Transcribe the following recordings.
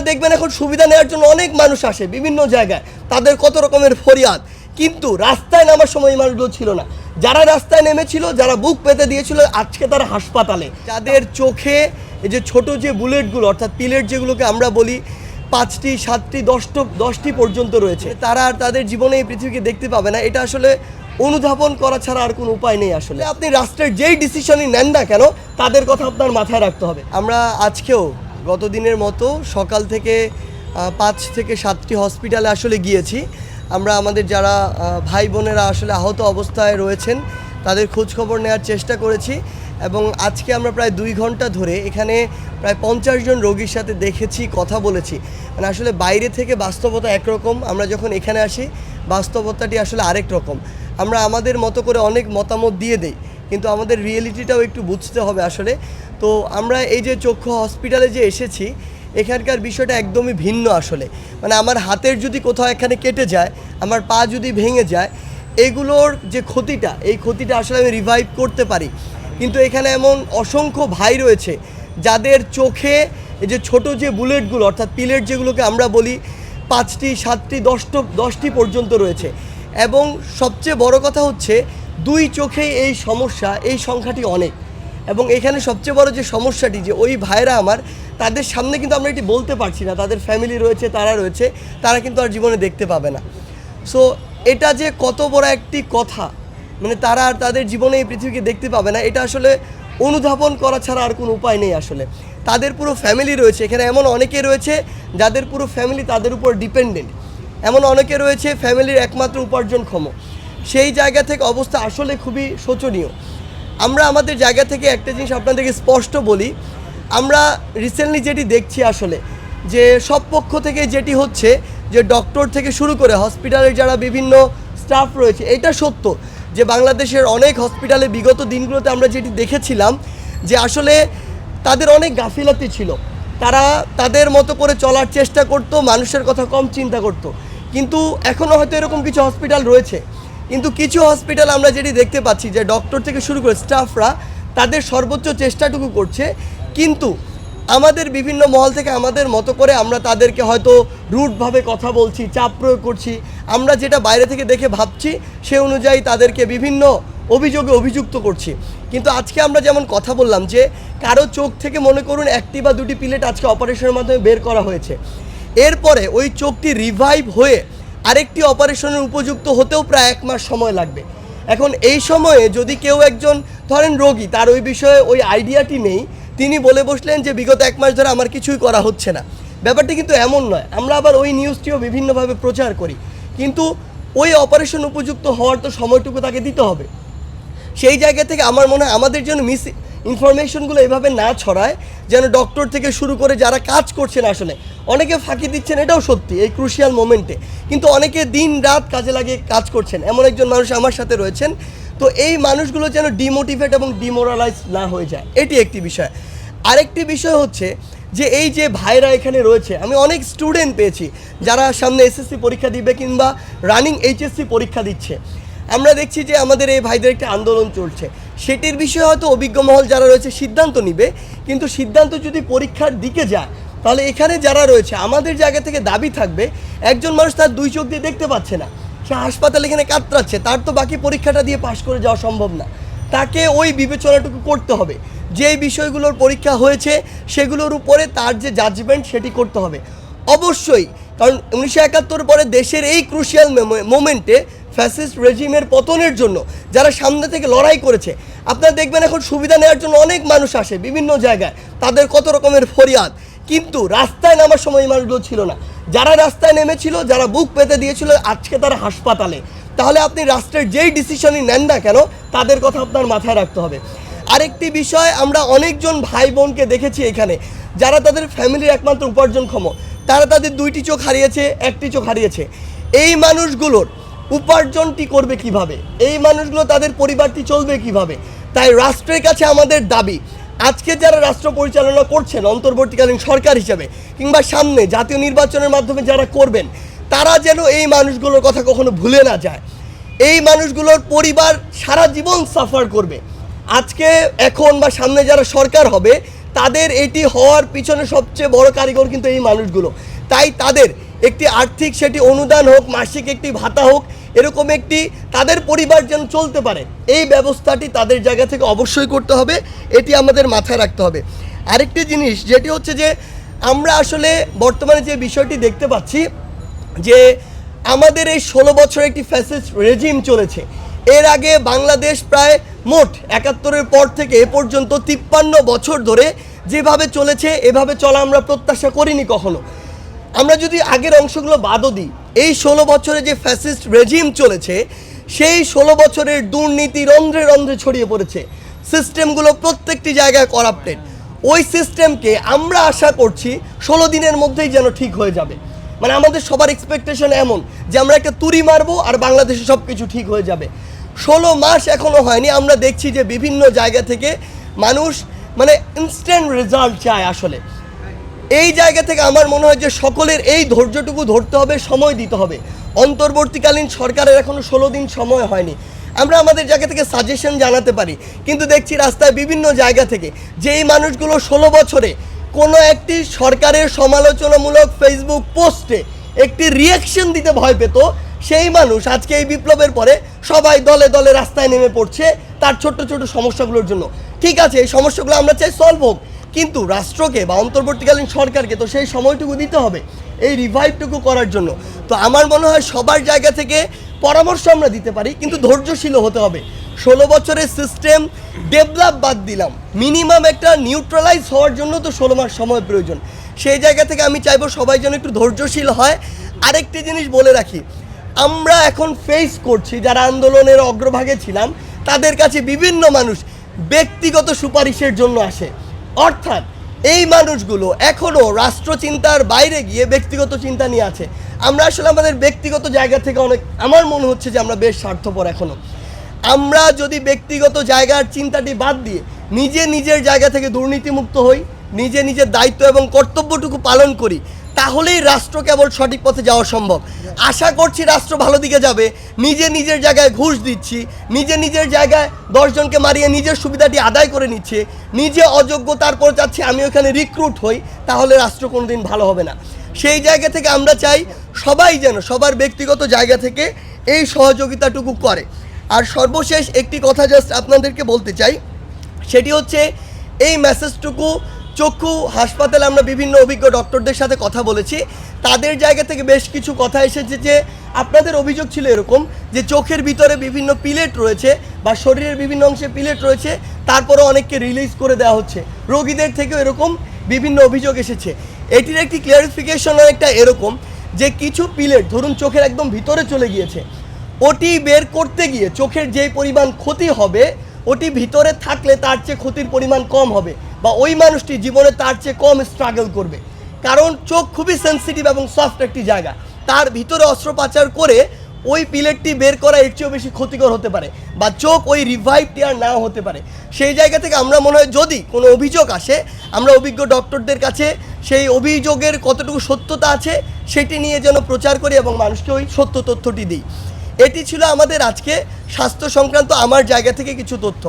দেখবেন এখন সুবিধা নেওয়ার জন্য অনেক মানুষ আসে বিভিন্ন জায়গায়। তাদের কত রকমের ফরিয়াদ। কিন্তু রাস্তায় নামার সময় মানুষগুলো ছিল না। যারা রাস্তায় নেমেছিল, যারা বুক পেতে দিয়েছিল, আজকে তারা হাসপাতালে। যাদের চোখে এই যে ছোট যে বুলেটগুলো, অর্থাৎ পিলেট যেগুলোকে আমরা বলি, পাঁচটি, সাতটি, দশটি দশটি পর্যন্ত রয়েছে। তারা আর তাদের জীবনে এই পৃথিবীকে দেখতে পাবে না। এটা আসলে অনুধাবন করা ছাড়া আর কোনো উপায় নেই আসলে। আপনি রাষ্ট্রের যেই ডিসিশনই নেন না কেন, তাদের কথা আপনার মাথায় রাখতে হবে। আমরা আজকেও গত দিনের মতো সকাল থেকে পাঁচ থেকে সাতটি হসপিটালে আসলে গিয়েছি। আমরা আমাদের যারা ভাই বোনেরা আসলে আহত অবস্থায় রয়েছেন, তাদের খোঁজ খবর নেওয়ার চেষ্টা করেছি এবং আজকে আমরা প্রায় দুই ঘণ্টা ধরে এখানে প্রায় পঞ্চাশ জন রোগীর সাথে দেখেছি, কথা বলেছি। মানে আসলে বাইরে থেকে বাস্তবতা একরকম, আমরা যখন এখানে আসি, বাস্তবতাটি আসলে আরেক রকম। আমরা আমাদের মতো করে অনেক মতামত দিয়ে দেই। কিন্তু আমাদের রিয়েলিটিটাও একটু বুঝতে হবে আসলে। তো আমরা এই যে চক্ষু হসপিটালে যে এসেছি, এখানকার বিষয়টা একদমই ভিন্ন আসলে। মানে আমার হাতের যদি কোথাও এখানে কেটে যায়, আমার পা যদি ভেঙে যায়, এগুলোর যে ক্ষতিটা, এই ক্ষতিটা আসলে আমি রিভাইভ করতে পারি। কিন্তু এখানে এমন অসংখ্য ভাই রয়েছে, যাদের চোখে এই যে ছোট যে বুলেটগুলো, অর্থাৎ পিলেট যেগুলোকে আমরা বলি, পাঁচটি, সাতটি, দশটি দশটি পর্যন্ত রয়েছে। এবং সবচেয়ে বড় কথা হচ্ছে দুই চোখেই এই সমস্যা, এই সংখ্যাটি অনেক। এবং এখানে সবচেয়ে বড় যে সমস্যাটি যে ওই ভাইরা আমার, তাদের সামনে কিন্তু আমরা এটি বলতে পারছি না। তাদের ফ্যামিলি রয়েছে, তারা রয়েছে, তারা কিন্তু আর জীবনে দেখতে পাবে না। সো এটা যে কত বড় একটি কথা মানে তারা আর তাদের জীবনে এই পৃথিবীকে দেখতে পাবে না, এটা আসলে অনুধাবন করা ছাড়া আর কোনো উপায় নেই আসলে। তাদের পুরো ফ্যামিলি রয়েছে, এখানে এমন অনেকে রয়েছে যাদের পুরো ফ্যামিলি তাদের উপর ডিপেন্ডেন্ট এমন অনেকে রয়েছে ফ্যামিলির একমাত্র উপার্জনক্ষম। সেই জায়গা থেকে অবস্থা আসলে খুবই শোচনীয়। আমরা আমাদের জায়গা থেকে একটা জিনিস আপনাদেরকে স্পষ্ট বলি, আমরা রিসেন্টলি যেটি দেখছি আসলে, যে সব পক্ষ থেকে যেটি হচ্ছে যে ডক্টর থেকে শুরু করে হসপিটালের যারা বিভিন্ন স্টাফ রয়েছে, এটা সত্য যে বাংলাদেশের অনেক হসপিটালে বিগত দিনগুলোতে আমরা যেটি দেখেছিলাম, যে আসলে তাদের অনেক গাফিলাতি ছিল। তারা তাদের মতো করে চলার চেষ্টা করতো, মানুষের কথা কম চিন্তা করতো। কিন্তু এখনও হয়তো এরকম কিছু হসপিটাল রয়েছে। কিন্তু কিছু হসপিটাল আমরা যেটি দেখতে পাচ্ছি যে ডক্টর থেকে শুরু করে স্টাফরা তাদের সর্বোচ্চ চেষ্টাটুকু করছে। কিন্তু আমাদের বিভিন্ন মহল থেকে আমাদের মতো করে আমরা তাদেরকে হয়তো রুটভাবে কথা বলছি, চাপ প্রয়োগ করছি। আমরা যেটা বাইরে থেকে দেখে ভাবছি, সে অনুযায়ী তাদেরকে বিভিন্ন অভিযোগে অভিযুক্ত করছি। কিন্তু আজকে আমরা যেমন কথা বললাম যে কারও চোখ থেকে মনে করুন একটি বা দুটি পিলেট আজকে অপারেশনের মাধ্যমে বের করা হয়েছে। এরপরে ওই চোখটি রিভাইভ হয়ে আরেকটি অপারেশনের উপযুক্ত হতেও প্রায় এক মাস সময় লাগবে। এখন এই সময়ে যদি কেউ একজন, ধরেন রোগী, তার ওই বিষয়ে ওই আইডিয়াটি নেই, তিনি বলে বসলেন যে, বিগত এক মাস ধরে আমার কিছুই করা হচ্ছে না। ব্যাপারটি কিন্তু এমন নয়, আমরা আবার ওই নিউজটিও বিভিন্নভাবে প্রচার করি। কিন্তু ওই অপারেশন উপযুক্ত হওয়ার তো সময়টুকু তাকে দিতে হবে। সেই জায়গা থেকে আমার মনে হয় আমাদের জন্য মিস ইনফরমেশনগুলো এভাবে না ছড়ায়, যেন ডক্টর থেকে শুরু করে যারা কাজ করছেন আসলে, অনেকে ফাঁকি দিচ্ছেন, এটাও সত্যি, এই ক্রুশিয়াল মোমেন্টে কিন্তু অনেকে দিন রাত কাজে লাগিয়ে কাজ করছেন। এমন একজন মানুষ আমার সাথে রয়েছেন। তো এই মানুষগুলো যেন ডিমোটিভেট এবং ডিমোরালাইজ না হয়ে যায়, এটি একটি বিষয়। আরেকটি বিষয় হচ্ছে যে, এই যে ভাইরা এখানে রয়েছে, আমি অনেক স্টুডেন্ট পেয়েছি, যারা সামনে এসএসসি পরীক্ষা দিবে কিংবা রানিং এইচএসসি পরীক্ষা দিচ্ছে। আমরা দেখছি যে আমাদের এই ভাইদের একটা আন্দোলন চলছে। সেটির বিষয়ে হয়তো অভিজ্ঞ মহল যারা রয়েছে সিদ্ধান্ত নিবে, কিন্তু সিদ্ধান্ত যদি পরীক্ষার দিকে যায়, তাহলে এখানে যারা রয়েছে, আমাদের জায়গা থেকে দাবি থাকবে, একজন মানুষ তার দুই চোখ দিয়ে দেখতে পাচ্ছে না। সে হাসপাতালে এখানে কাতরাচ্ছে, তার তো বাকি পরীক্ষাটা দিয়ে পাশ করে যাওয়া সম্ভব না। তাকে ওই বিবেচনাটুকু করতে হবে। যে বিষয়গুলোর পরীক্ষা হয়েছে, সেগুলোর উপরে তার যে জাজমেন্ট সেটি করতে হবে। অবশ্যই, কারণ উনিশশো একাত্তর পরে দেশের এই ক্রুশিয়াল মোমেন্টে ফ্যাসিস্ট রেজিমের পতনের জন্য যারা সামনে থেকে লড়াই করেছে, আপনারা দেখবেন এখন সুবিধা নেওয়ার জন্য অনেক মানুষ আসে বিভিন্ন জায়গায়, তাদের কত রকমের ফরিয়াদ। কিন্তু রাস্তায় নামার সময় এই মানুষগুলো ছিল না। যারা রাস্তায় নেমেছিল, যারা বুক পেতে দিয়েছিল আজকে তারা হাসপাতালে। তাহলে আপনি রাষ্ট্রের যেই ডিসিশনই নেন না কেন, তাদের কথা আপনার মাথায় রাখতে হবে। আরেকটি বিষয়, আমরা অনেকজন ভাই বোনকে দেখেছি এখানে, যারা তাদের ফ্যামিলির একমাত্র উপার্জনক্ষম। তারা তাদের দুইটি চোখ হারিয়েছে, একটি চোখ হারিয়েছে। এই মানুষগুলোর উপার্জনটি করবে কীভাবে? এই মানুষগুলো তাদের পরিবারটি চলবে কীভাবে? তাই রাষ্ট্রের কাছে আমাদের দাবি, আজকে যারা রাষ্ট্র পরিচালনা করছেন অন্তর্বর্তীকালীন সরকার হিসেবে কিংবা সামনে জাতীয় নির্বাচনের মাধ্যমে যারা করবেন, তারা যেন এই মানুষগুলোর কথা কখনো ভুলে না যায়। এই মানুষগুলোর পরিবার সারা জীবন সাফার করবে। আজকে এখন বা সামনে যারা সরকার হবে, তাদের এটি হওয়ার পিছনে সবচেয়ে বড় কারিগর কিন্তু এই মানুষগুলো। তাই তাদের একটি আর্থিক, সেটি অনুদান হোক, মাসিক একটি ভাতা হোক, এরকম একটি তাদের পরিবার যেন চলতে পারে। এই ব্যবস্থাটি তাদের জায়গা থেকে অবশ্যই করতে হবে, এটি আমাদের মাথায় রাখতে হবে। আরেকটি জিনিস, যেটি হচ্ছে যে আমরা আসলে বর্তমানে যে বিষয়টি দেখতে পাচ্ছি, যে আমাদের এই ষোলো বছর একটি ফ্যাসিস্ট রেজিম চলেছে। এর আগে বাংলাদেশ প্রায় মোট একাত্তরের পর থেকে এ পর্যন্ত তিপ্পান্ন বছর ধরে যেভাবে চলেছে, এভাবে চলা আমরা প্রত্যাশা করিনি কখনো। আমরা যদি আগের অংশগুলো বাদও দিই, এই ষোলো বছরে যে ফ্যাসিস্ট রেজিম চলেছে, সেই ষোলো বছরের দুর্নীতি রন্ধ্রে রন্ধ্রে ছড়িয়ে পড়েছে। সিস্টেমগুলো প্রত্যেকটি জায়গায় করাপ্টেড ওই সিস্টেমকে আমরা আশা করছি ষোলো দিনের মধ্যেই যেন ঠিক হয়ে যাবে। মানে আমাদের সবার এক্সপেকটেশন এমন যে আমরা একটা তুড়ি মারবো আর বাংলাদেশে সব কিছু ঠিক হয়ে যাবে। ষোলো মাস এখনও হয়নি, আমরা দেখছি যে বিভিন্ন জায়গা থেকে মানুষ মানে ইনস্ট্যান্ট রেজাল্ট চায় আসলে। এই জায়গা থেকে আমার মনে হয় যে সকলের এই ধৈর্যটুকু ধরতে হবে, সময় দিতে হবে। অন্তর্বর্তীকালীন সরকারের এখনও ষোলো দিন সময় হয়নি। আমরা আমাদের জায়গা থেকে সাজেশন জানাতে পারি। কিন্তু দেখছি রাস্তায় বিভিন্ন জায়গা থেকে যে এই মানুষগুলো ষোলো বছরে কোনো একটি সরকারের সমালোচনামূলক ফেসবুক পোস্টে একটি রিয়াকশন দিতে ভয় পেত, সেই মানুষ আজকে এই বিপ্লবের পরে সবাই দলে দলে রাস্তায় নেমে পড়ছে তার ছোট্ট ছোট সমস্যাগুলোর জন্য। ঠিক আছে, এই সমস্যাগুলো আমরা চাই সলভ হোক। কিন্তু রাষ্ট্রকে বা অন্তর্বর্তীকালীন সরকারকে তো সেই সময়টুকু দিতে হবে, এই রিভাইভটুকু করার জন্য। তো আমার মনে হয় সবার জায়গা থেকে পরামর্শ আমরা দিতে পারি, কিন্তু ধৈর্যশীল হতে হবে। ষোলো বছরের সিস্টেম ডেভেলপ বাদ দিলাম। মিনিমাম একটা নিউট্রালাইজ হওয়ার জন্য তো ষোলো মাস সময় প্রয়োজন। সেই জায়গা থেকে আমি চাইব সবাই যেন একটু ধৈর্যশীল হয়। আরেকটি জিনিস বলে রাখি, আমরা এখন ফেস করছি, যারা আন্দোলনের অগ্রভাগে ছিলাম, তাদের কাছে বিভিন্ন মানুষ ব্যক্তিগত সুপারিশের জন্য আসে। অর্থাৎ এই মানুষগুলো এখনও রাষ্ট্রচিন্তার বাইরে গিয়ে ব্যক্তিগত চিন্তা নিয়ে আছে। আমরা আসলে আমাদের ব্যক্তিগত জায়গা থেকে অনেক, আমার মনে হচ্ছে যে আমরা বেশ স্বার্থপর এখনও আমরা যদি ব্যক্তিগত জায়গার চিন্তাটি বাদ দিয়ে নিজে নিজের জায়গা থেকে দুর্নীতিমুক্ত হই, নিজে নিজের দায়িত্ব এবং কর্তব্যটুকু পালন করি তাহলেই রাষ্ট্র কেবল সঠিক পথে যাওয়া সম্ভব। আশা করছি রাষ্ট্র ভালো দিকে যাবে। নিজে নিজের জায়গায় ঘুষ দিচ্ছি। নিজে নিজের জায়গায় দশজনকে মারিয়ে নিজের সুবিধাটি আদায় করে নিচ্ছে। নিজে অযোগ্য, তারপর চাচ্ছি আমি ওখানে রিক্রুট হই, তাহলে রাষ্ট্র কোনোদিন ভালো হবে না। সেই জায়গা থেকে আমরা চাই সবাই যেন সবার ব্যক্তিগত জায়গা থেকে এই সহযোগিতাটুকু করে। আর সর্বশেষ একটি কথা জাস্ট আপনাদেরকে বলতে চাই, সেটি হচ্ছে এই মেসেজটুকু চক্ষু, হাসপাতালে আমরা বিভিন্ন অভিজ্ঞ ডক্টরদের সাথে কথা বলেছি। তাদের জায়গা থেকে বেশ কিছু কথা এসেছে যে, আপনাদের অভিযোগ ছিল এরকম যে, চোখের ভিতরে বিভিন্ন পিলেট রয়েছে বা শরীরের বিভিন্ন অংশে পিলেট রয়েছে তারপরে অনেককে রিলিজ করে দেওয়া হচ্ছে। রোগীদের থেকেও এরকম বিভিন্ন অভিযোগ এসেছে। এটির একটি ক্লিয়ারিফিকেশন অনেকটা এরকম যে, কিছু পিলেট, ধরুন চোখের একদম ভিতরে চলে গিয়েছে, ওটি বের করতে গিয়ে চোখের যে পরিমাণ ক্ষতি হবে, ওটি ভিতরে থাকলে তার চেয়ে ক্ষতির পরিমাণ কম হবে। বা ওই মানুষটি জীবনে তার চেয়ে কম স্ট্রাগল করবে। কারণ চোখ খুবই সেন্সিটিভ এবং সফট একটি জায়গা। তার ভিতরে অস্ত্রোপচার করে ওই পিলেটটি বের করা এর চেয়েও বেশি ক্ষতিকর হতে পারে বা চোখ ওই রিভাইভটি আর নাও হতে পারে। সেই জায়গা থেকে আমরা মনে হয় যদি কোনো অভিযোগ আসে, আমরা অভিজ্ঞ ডক্টরদের কাছে সেই অভিযোগের কতটুকু সত্যতা আছে সেটি নিয়ে যেন প্রচার করি এবং মানুষকে ওই সত্য তথ্যটি দিই। এটি ছিল আমাদের আজকে স্বাস্থ্য সংক্রান্ত আমার জায়গা থেকে কিছু তথ্য।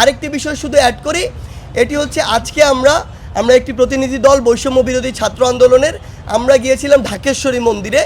আরেকটি বিষয় শুধু অ্যাড করি এটি হচ্ছে আজকে আমরা আমরা একটি প্রতিনিধি দল বৈষম্য বিরোধী ছাত্র আন্দোলনের, আমরা গিয়েছিলাম ঢাকেশ্বরী মন্দিরে।